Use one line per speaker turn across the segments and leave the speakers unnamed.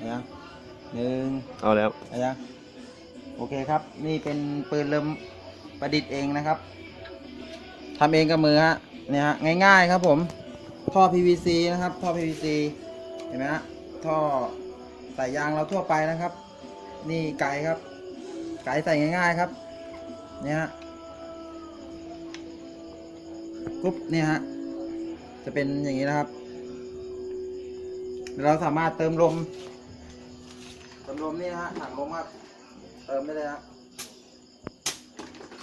เอายังหนึ่ง
เอาแล้ว
เอายังโอเคครับ นี่เป็นปืนเริ่มประดิษฐ์เองนะครับทำเองกับมือฮะเนี่ยฮะง่ายๆครับผม ท่อ PVC นะครับ ท่อ PVC เห็นไหมฮะท่อใส่ยางเราทั่วไปนะครับ นี่ไก่ครับ ไก่ใส่ง่ายๆครับเนี่ยฮะปุ๊บเนี่ยฮะจะเป็นอย่างนี้นะครับ เราสามารถเติมลม เติมลมนี่นะฮะถังลมครับ เติมได้เลยฮะ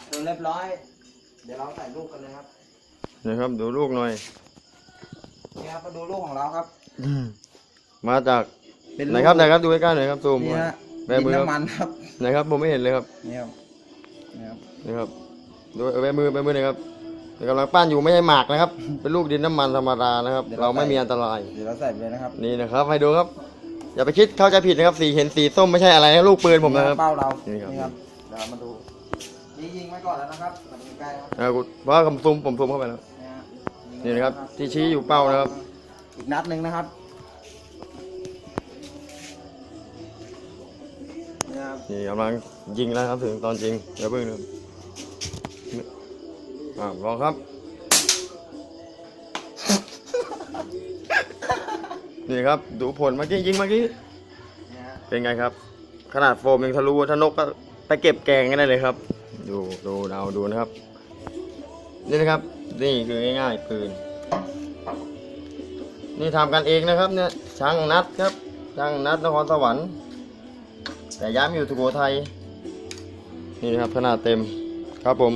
เติมเรียบร้อย เดี๋ยวเราใส่ลูกกันเลยครับ
นะครับดูลูกหน่อย
นี่ครับมาดูลูกของเราครับ
มาจาก
เป็น
ไหนครับไหนครับดูใกล้ๆหน่อยครับซูม
นี่ฮะ
แบ
ดิน
มือครับ
น้ำมันครับ
ไหนครับผมไม่เห็นเลยครับ
นี่ครับนี่ครับ
นี่ครับดูเอาแบมือแบมือหน่อยครับเดี๋ยวกำลังปั้นอยู่ไม่ใช่หมากนะครับ เป็นลูกดินน้ำมันธรรมดานะครับ เราไม่มีอันตราย
เดี๋ยวเราใส่ไปเลยนะครับ
นี่นะครับให้ดูครับ อย่าไปคิดเข้าใจผิดนะครับ สีเห็นสีส้มไม่ใช่อะไรนะลูกปืนผมนะครับ
เป้าเรา
นี่ครับ
นี่ครับเดี๋ยวเรามาดูนี่ยิงไว้ก่อนแล้วนะครับมาดูใกล้ๆครับ
เอากูเพราะว่าผมซูมผมซูมเข้าไปแล้ว
นี่ฮะ
นี่นะครับที่ชี้อยู่เป้านะครับ
อีกนัดหนึ่งนะครับนี่ครับ
นี่กำลังยิงแล้วครับถึงตอนจริงเดี๋ยวเพิ่งนะครับอ่าลองครับ นี่ครับ ดูผลเมื่อกี้ยิงเมื่อกี้เป็นไงครับ ขนาดโฟมยังทะลุถ้านกก็ไปเก็บแกงกันได้เลยครับ ดูดูเอาดูนะครับ นี่นะครับ นี่คือง่ายๆปืน นี่ทำกันเองนะครับ เนี่ยช่างนัดครับช่างนัดนครสวรรค์แต่ย้ายมาอยู่สุโขทัยนี่นะครับขนาดเต็มครับผม